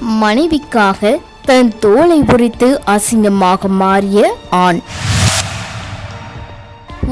மனைவிக்காக தன் தோலை உரித்து அசிங்கமாக மாறிய ஆண்.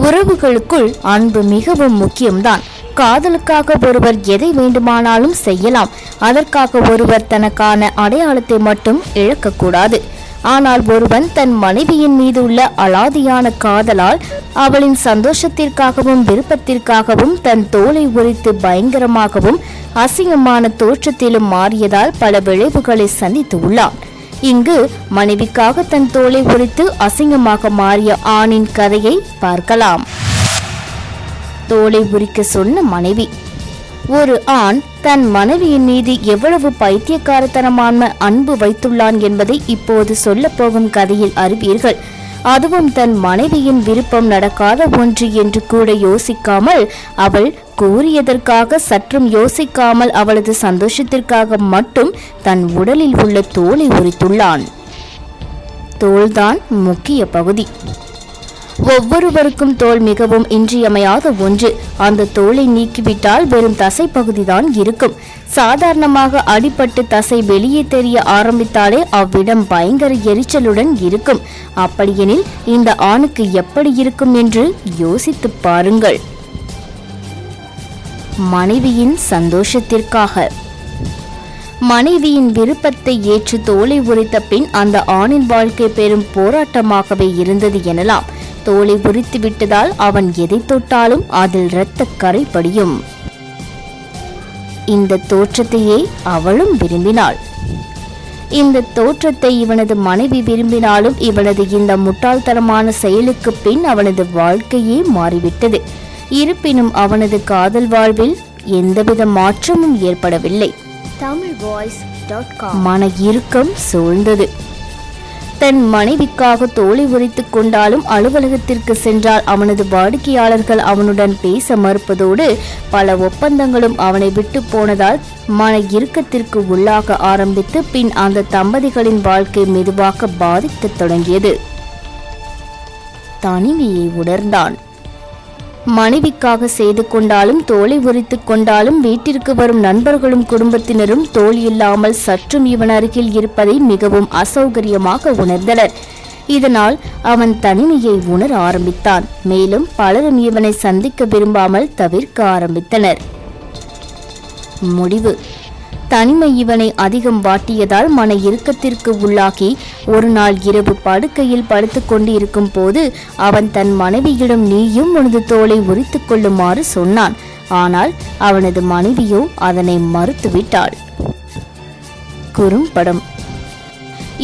உறவுகளுக்குள் அன்பு மிகவும் முக்கியம்தான். காதலுக்காக ஒருவர் எதை வேண்டுமானாலும் செய்யலாம். அதற்காக ஒருவர் தனக்கான அடையாளத்தை மட்டும் இழக்கக்கூடாது. ஆனால் ஒருவன் தன் மனைவியின் மீது உள்ள அலாதியான காதலால் அவளின் சந்தோஷத்திற்காகவும் விருப்பத்திற்காகவும் தன் தோலை உரித்து பயங்கரமாகவும் அசிங்கமான தோற்றத்திலும் மாறியதால் பல விளைவுகளை சந்தித்து உள்ளான். இங்கு மனைவிக்காக தன் தோலை உரித்து அசிங்கமாக மாறிய ஆணின் கதையை பார்க்கலாம். தோலை உரிக்க சொன்ன மனைவி ஒரு ஆண் தன் மனைவியின் மீது எவ்வளவு பைத்தியக்காரத்தனமான அன்பு வைத்துள்ளான் என்பதை இப்போது சொல்லப்போகும் கதையில் அறிவீர்கள். அதுவும் தன் மனைவியின் விருப்பம் நடக்காத ஒன்று என்று கூட யோசிக்காமல் அவள் கூறியதற்காக சற்றும் யோசிக்காமல் அவளது சந்தோஷத்திற்காக மட்டும் தன் உடலில் உள்ள தோலை உரித்துள்ளான். தோல்தான் முக்கிய பகுதி. ஒவ்வொருவருக்கும் தோல் மிகவும் இன்றியமையாத ஒன்று. அந்த தோலை நீக்கிவிட்டால் வெறும் தசை பகுதிதான் இருக்கும். சாதாரணமாக அடிபட்டு தசை வெளியே தெரிய ஆரம்பித்தாலே அவ்விடம் பயங்கர எரிச்சலுடன் இருக்கும். அப்படியெனில் இந்த ஆணுக்கு எப்படி இருக்கும் என்று யோசித்துப் பாருங்கள். மனைவியின் சந்தோஷத்திற்காக. மனைவியின் விருப்பத்தை ஏற்று தோலை உரித்த பின் அந்த ஆணின் வாழ்க்கை பெரும் போராட்டமாகவே இருந்தது எனலாம். தோலை உரித்து விட்டதால் அவன் எதை தொட்டாலும் அதில் இரத்த கரை படியும். இந்த தோற்றத்தையே அவளும் விரும்பினாள். இந்த தோற்றத்தை இவனது மனைவி விரும்பினாலும் இவனது இந்த முட்டாள்தனமான செயலுக்கு பின் அவனது வாழ்க்கையே மாறிவிட்டது. இருப்பினும் அவனது காதல் வாழ்வில் எந்தவித மாற்றமும் ஏற்படவில்லை. தமிழ் வாய்ஸ் மன இறுக்கம் சூழ்ந்தது. தன் மனைவிக்காக தோலை உரித்துக் கொண்டாலும் அலுவலகத்திற்கு சென்றால் அவனது வாடிக்கையாளர்கள் அவனுடன் பேச மறுப்பதோடு பல ஒப்பந்தங்களும் அவனை விட்டு போனதால் மன இறுக்கத்திற்கு உள்ளாக ஆரம்பித்து பின் அந்த தம்பதிகளின் வாழ்க்கை மெதுவாக பாதிக்கத் தொடங்கியது. தனிமையை உணர்ந்தான். மனைவிக்காக செய்து கொண்டாலும் தோலை உரித்து கொண்டாலும் வீட்டிற்கு வரும் நண்பர்களும் குடும்பத்தினரும் தோல் இல்லாமல் சற்றும் இவன் அருகில் இருப்பதை மிகவும் அசௌகரியமாக உணர்ந்தனர். இதனால் அவன் தனிமையை உணர ஆரம்பித்தான். மேலும் பலரும் இவனை சந்திக்க விரும்பாமல் தவிர்க்க ஆரம்பித்தனர். முடிவு. தனிமை இவனை அதிகம் வாட்டியதால் மன இறுக்கத்திற்கு உள்ளாகி ஒரு நாள் இரவு படுக்கையில் படுத்துக்கொண்டு இருக்கும் போது அவன் தன் மனைவியிடம் நீயும் உனது தோலை உரித்து கொள்ளுமாறு சொன்னான். ஆனால் அவனது மனைவியோ அதனை மறுத்துவிட்டாள். குறும்படம்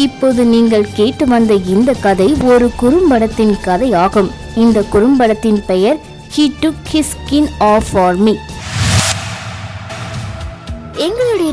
இப்போது நீங்கள் கேட்டு வந்த இந்த கதை ஒரு குறும்படத்தின் கதையாகும். இந்த குறும்படத்தின் பெயர் he took his skin off for